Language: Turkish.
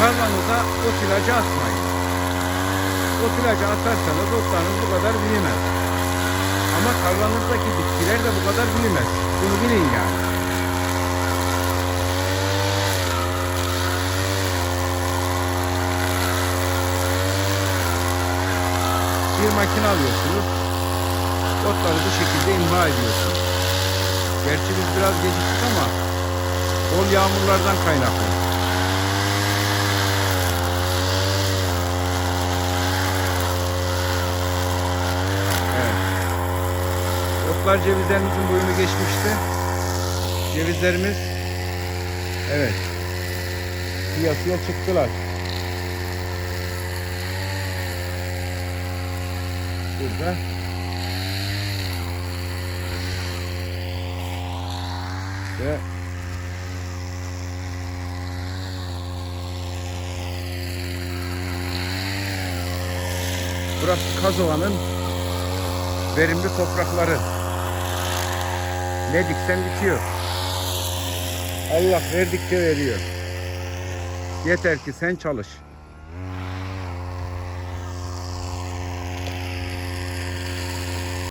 tarlanıza ot ilacı atmayın. Ot ilacı atarsanız otlarınız bu kadar büyümez. Ama tarlanızdaki bitkiler de bu kadar büyümez. Bunu bilin yani. Bir makine alıyorsunuz. Otları bu şekilde imha ediyorsunuz. Gerçi biz biraz geciktik ama bol yağmurlardan kaynaklı. Evet. Otlar cevizlerimizin boyunu geçmişti. Cevizlerimiz evet piyasaya çıktılar. Burada ve Burası Kazova'nın verimli toprakları. Ne diksen bitiyor. Allah verdikçe veriyor. Yeter ki sen çalış.